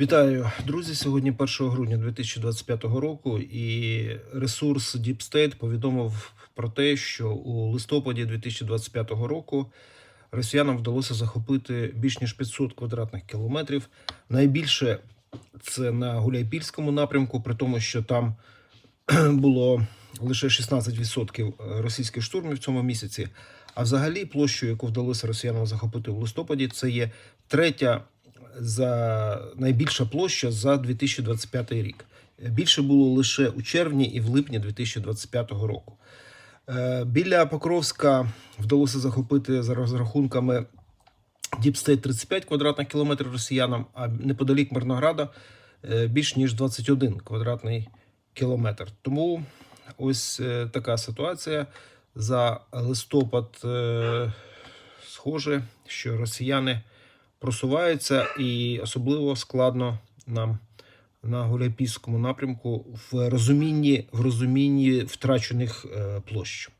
Вітаю, друзі. Сьогодні 1 грудня 2025 року, і ресурс Deep State повідомив про те, що у листопаді 2025 року росіянам вдалося захопити більш ніж 500 квадратних кілометрів. Найбільше це на Гуляйпільському напрямку, при тому, що там було лише 16% російських штурмів в цьому місяці. А взагалі площу, яку вдалося росіянам захопити в листопаді, це є третя за найбільша площа за 2025 рік. Більше було лише у червні і в липні 2025 року. Е, Біля Покровська вдалося захопити за розрахунками Діпстейт 35 квадратних кілометрів росіянам, а неподалік Мирнограда е, більш ніж 21 квадратний кілометр. Тому ось е, така ситуація. За листопад схоже, що росіяни просуваються, і особливо складно нам на Гуляйпільському напрямку в розумінні, в розумінні втрачених е, площ.